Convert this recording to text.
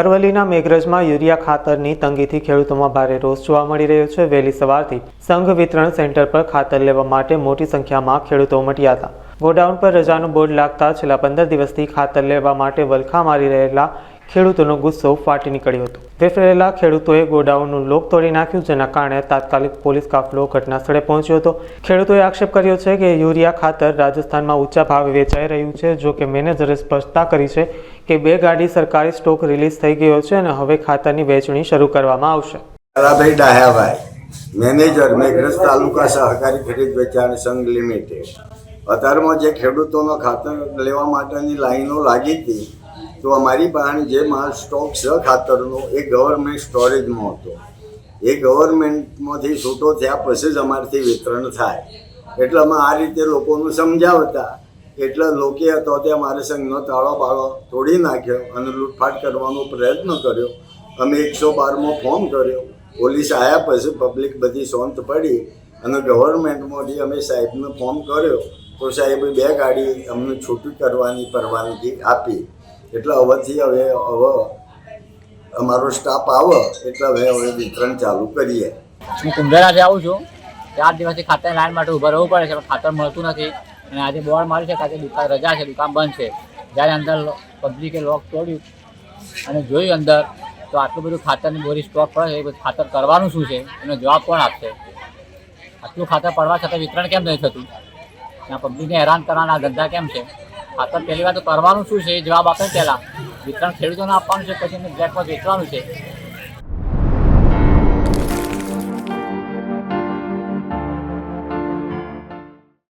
અરવલ્લીના મેઘરજમાં યુરિયા ખાતરની તંગીથી ખેડૂતોમાં ભારે રોષ જોવા મળી રહ્યો છે. વહેલી સવારથી સંઘ વિતરણ સેન્ટર પર ખાતર લેવા માટે મોટી સંખ્યામાં ખેડૂતો ઉમટ્યા હતા. ગોડાઉન પર રજાનું બોર્ડ લાગતા છેલ્લા પંદર દિવસથી ખાતર લેવા માટે વલખા મારી રહેલા ખેડૂતોનો ગુસ્સો ફાટી નીકળ્યો હતો. વેફરેલા ખેડૂતોએ ગોડાઉનનું લોક તોડી નાખ્યું, જેના કારણે તાત્કાલિક પોલીસ કાફલો ઘટના સ્થળે પહોંચ્યો હતો. ખેડૂતોએ આક્ષેપ કર્યો છે કે યુરિયા ખાતર રાજસ્થાનમાં ઊંચા ભાવે વેચાઈ રહ્યું છે, જો કે મેનેજરે સ્પષ્ટતા કરી છે કે બે ગાડી સરકારી સ્ટોક રિલીઝ થઈ ગયો છે અને હવે ખાતરની વેચણી શરૂ કરવામાં આવશે. મેનેજર મેઘરજ તાલુકા સહકારી ખરીદ વેચાણ સંઘ લિમિટેડ. અત્યારમાં જે ખેડૂતોનો ખાતર લેવા માટેની લાઈનો લાગી હતી તો અમારી પાસે જે માલ સ્ટોક છે ખાતરનો, એ ગવર્મેન્ટ સ્ટોરેજમાં હતો. એ ગવર્મેન્ટમાંથી છૂટો થયા પછી જ અમારથી વિતરણ થાય. એટલે અમે આ રીતે લોકોનું સમજાવતા. એટલે લોકે હતો તે અમારે સંઘનો તાળો બાળો તોડી નાખ્યો અને લૂંટફાટ કરવાનો પ્રયત્ન કર્યો. અમે એકસો બારમાં ફોર્મ કર્યો. પોલીસ આવ્યા પછી પબ્લિક બધી શાંત પડી અને ગવર્મેન્ટમાંથી અમે સાહેબને ફોર્મ કર્યો. તો સાહેબે બે ગાડી અમને છૂટી કરવાની પરવાનગી આપી. એટલે હવેથી હવે અમારો સ્ટાફ આવે, એટલે હવે હવે વિતરણ ચાલુ કરીએ. હું કુંભેરાથી આવું છું. ચાર દિવસથી ખાતર લાઈન માટે ઊભા રહેવું પડે છે, પણ ખાતર મળતું નથી. અને આજે બોર્ડ માર્યું છે આજે દુકાન રજા છે, દુકાન બંધ છે. જ્યારે અંદર પબ્લિકે લોક તોડ્યું અને જોયું અંદર, તો આટલું બધું ખાતરની બોરી સ્ટોક પડે છે, એ બધું ખાતર કરવાનું શું છે? એનો જવાબ કોણ આપશે? આટલું ખાતર પડવા છતાં વિતરણ કેમ નહીં થતું? ત્યાં પબ્લિકને હેરાન કરવાના ધંધા કેમ છે? ખાતર પહેલી વાર તો કરવાનું શું છે? જવાબ આપે પહેલાં. વિતરણ ખેડૂતોને આપવાનું છે, પછી એને બ્લેકમાં વેચવાનું છે.